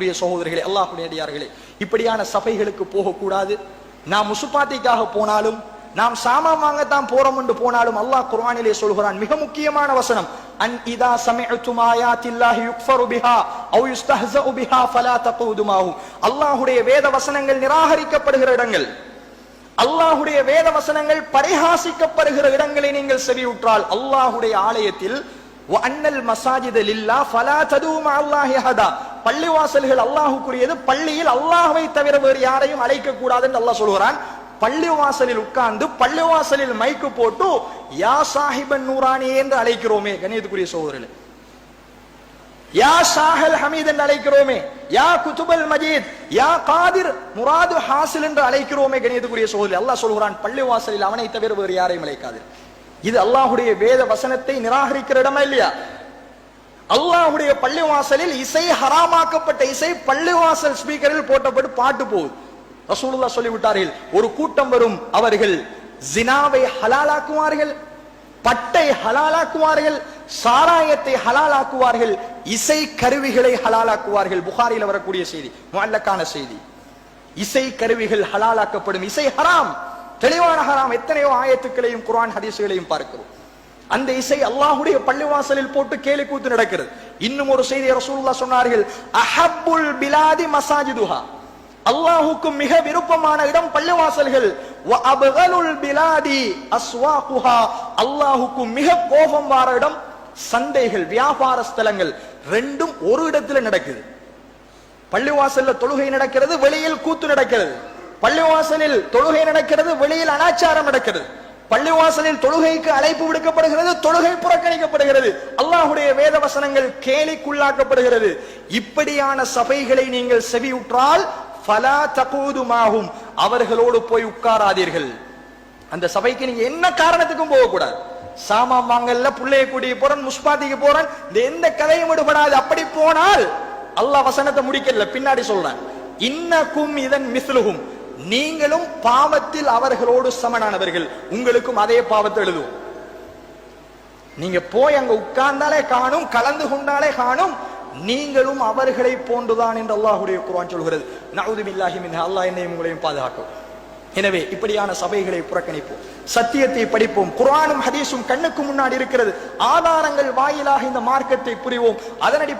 கண்ணியத்துக்குரிய சகோதரிகளே அல்லாஹுடையார்களே இப்படியான சபைகளுக்கு போகக்கூடாது. நாம் முசுப்பாத்திக்காக போனாலும் நாம் சாமான் வாங்கத்தான் போறோம் என்று போனாலும் அல்லாஹ் குர்ஆனிலே சொல்கிறான். மிக முக்கியமான வசனம் அன் இதா சமிஅத்தும் ஆயாத்தில்லாஹி யுக்ஃபரு பிஹா அவ் யுஸ்தஹ்ஸஉ பிஹா ஃபலா தகூது மாஹு அல்லாஹ்வுடைய வேத வசனங்கள் நிராகரிக்கப்படுகிற இடங்கள் அல்லாஹுடைய வேத வசனங்கள் பரிகாசிக்கப்படுகிற இடங்களை நீங்கள் செவியுற்றால் அல்லாஹுடைய ஆலயத்தில் அன்னல் மசாஜித லில்லா ஃபலா தது அல்லாஹி ஹதா பள்ளிவாசல்கள் அல்லாஹுக்குரியது. பள்ளியில் அல்லாஹுவை தவிர வேறு யாரையும் அழைக்க கூடாது என்று அல்லாஹ் சொல்கிறான். பள்ளிவாசலில் உட்கார்ந்து பள்ளிவாசலில் மைக்கு போட்டு யா சாஹிபன் நூரானி என்று அழைக்கிறோமே கணியத்துக்குரிய சகோதரர்களே. யா சாஹல் ஹமீத் என்று அழைக்கிறோமே யா குதுபல் மஜீத் யா காதிர் முராது ஹாசில் என்று அழைக்கிறோமே கணியத்துக்குரிய சகோதரி அல்லாஹ் சொல்கிறான் பள்ளிவாசலில் அவனை தவிர வேறு யாரையும் அழைக்காது இது அல்லாஹுடைய வேத வசனத்தை நிராகரிக்கிற இடமா இல்லையா? அல்லாஹுடைய பள்ளிவாசலில் இசை ஹராமாக்கப்பட்ட இசை பள்ளிவாசல் ஸ்பீக்கரில் போட்டப்பட்டு பாட்டு போகுது. ரசூலுல்லா சொல்லிவிட்டார்கள் ஒரு கூட்டம் வரும் அவர்கள் ஜினாவை ஹலாலாக்குவார்கள் பட்டை ஹலாலாக்குவார்கள் சாராயத்தை ஹலாலாக்குவார்கள் இசை கருவிகளை ஹலாலாக்குவார்கள். புகாரில் வரக்கூடிய செய்தி முல்லக்கான செய்தி. இசை கருவிகள் ஹலாலாக்கப்படும் இசை ஹராம் தெளிவான ஹராம் எத்தனையோ ஆயத்துக்களையும் குரான் ஹதீசுகளையும் பார்க்கிறோம். அந்த இசை அல்லாஹுடைய பள்ளிவாசலில் போட்டு கேலி கூத்து நடக்கிறது. இன்னும் ஒரு செய்தி ரசூல்லா சொன்னார்கள் அஹப்புல் பிலாதி மசாஜிதுஹா. அல்லாஹுக்கு மிக விருப்பமான இடம் பள்ளிவாசல்கள். பிலாதி அஸ்வாகுஹா. அல்லாஹுக்கு மிக கோபம் வார இடம் சந்தைகள் வியாபார ஸ்தலங்கள். ரெண்டும் ஒரு இடத்துல நடக்குது. பள்ளிவாசல்ல தொழுகை நடக்கிறது வெளியில் கூத்து நடக்கிறது. பள்ளிவாசலில் தொழுகை நடக்கிறது வெளியில் அனாச்சாரம் நடக்கிறது. பள்ளிவாசலில் தொழுகைக்கு அழைப்பு விடுக்கப்படுகிறது தொழுகை புறக்கணிக்கப்படுகிறது. அல்லாஹுடைய வேத வசனங்கள் கேலிக்குள்ளாக்கப்படுகிறது. இப்படியான சபைகளை நீங்கள் செவியுற்றால் ஃபலா தகூதுமாகும் அவர்களோடு போய் உட்காராதீர்கள். அந்த சபைக்கு நீங்க என்ன காரணத்துக்கும் போகக்கூடாது. சாமான் வாங்கல்ல புள்ளைய கூட்டிய போறேன் முஸ்பாத்திக்கு போறேன் இந்த எந்த கதையும் விடுபடாது. அப்படி போனால் அல்லாஹ் வசனத்தை முடிக்கல பின்னாடி சொல்றேன். இன்னக்கும் இதன் மிஸ்லுகும் நீங்களும் பாவத்தில் அவர்களோடு சமனானவர்கள். உங்களுக்கும் அதே பாவத்தை எழுதுவோம். நீங்க போய் அங்க உட்கார்ந்தாலே காணும் கலந்து கொண்டாலே காணும் நீங்களும் அவர்களை போன்றுதான் என்று அல்லாஹுடைய குரான் சொல்கிறது. நவுது பில்லாஹி அல்லாஹ் என்னையும் உங்களையும் பாதுகாக்கும். எனவே இப்படியான சபைகளை புறக்கணிப்போம். சத்தியத்தை படிப்போம். குரானும் ஹதீஸும் கண்ணுக்கு முன்னாடி இருக்கிறது. ஆதாரங்கள் வாயிலாக இந்த மார்க்கத்தை புரிவோம். அதனடி